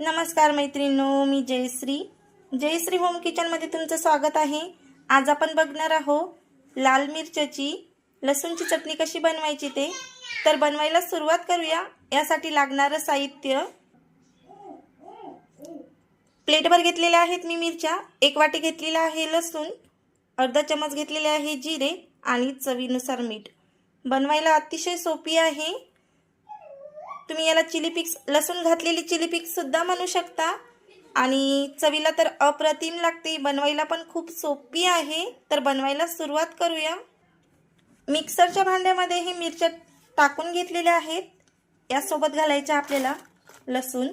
नमस्कार मैत्रिणींनो मी जयश्री. जयश्री होम किचनमध्ये तुमचं स्वागत आहे. आज आपण बघणार आहोत लाल मिरच्याची लसूणची चटणी कशी बनवायची ते. तर बनवायला सुरुवात करूया. यासाठी लागणारं साहित्य. प्लेटभर घेतलेल्या आहेत मी मिरच्या. एक वाटी घेतलेला आहे लसूण. अर्धा चमच घेतलेले आहे जिरे आणि चवीनुसार मीठ. बनवायला अतिशय सोपी आहे. तुम्ही याला चिली पिक्स लसूण घातलेली चिली पिक्ससुद्धा म्हणू शकता. आणि चवीला तर अप्रतिम लागते. बनवायला पण खूप सोपी आहे. तर बनवायला सुरुवात करूया. मिक्सरच्या भांड्यामध्ये हे मिरच्या टाकून घेतलेल्या आहेत. यासोबत घालायच्या आपल्याला लसूण.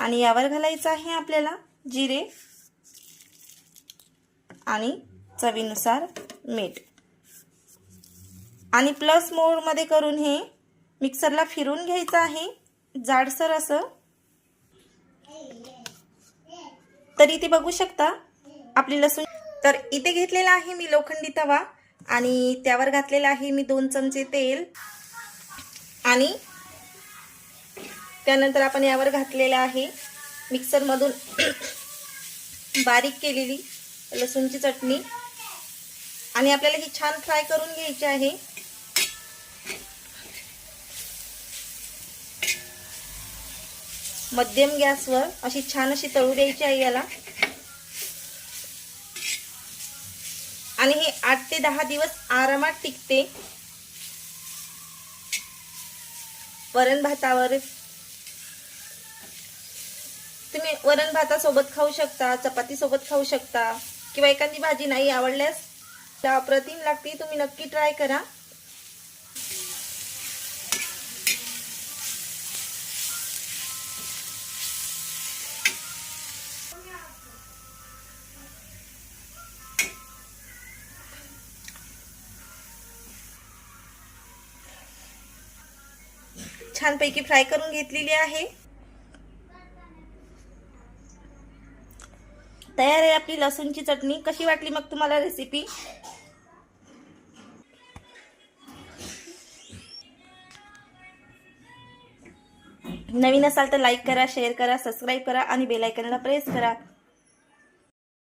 आणि यावर घालायचं आहे आपल्याला जिरे. आणि चवीनुसार मीठ. आणि प्लस मोडमध्ये करून हे मिक्सरला फिरून घ्यायचं आहे. जाडसर असं. तर इथे बघू शकता आपली लसूण तर इथे घेतलेला आहे मी लोखंडी तवा आणि त्यावर घातलेला आहे मी दोन चमचे तेल. आणि त्यानंतर आपण यावर घातलेला आहे मिक्सरमधून बारीक केलेली लसूणची चटणी. आणि आपल्याला ही छान फ्राय करून घ्यायची आहे. मध्यम गॅसवर अशी छान अशी तळू द्यायची आहे याला. आणि हे आठ ते दहा दिवस आरामात टिकते. वरण भातावर. तुम्ही वरण भातासोबत खाऊ शकता चपातीसोबत खाऊ शकता किंवा एखादी भाजी नाही आवडल्यास त्या अप्रतिम लागते तुम्ही नक्की ट्राय करा. छानपैकी फ्राय करून घेतलेली आहे. तयार आहे आपली लसूणची चटणी. कशी वाटली मग तुम्हाला रेसिपी नवीन असाल तर लाईक करा शेअर करा सबस्क्राईब करा आणि बेलायकनला प्रेस करा.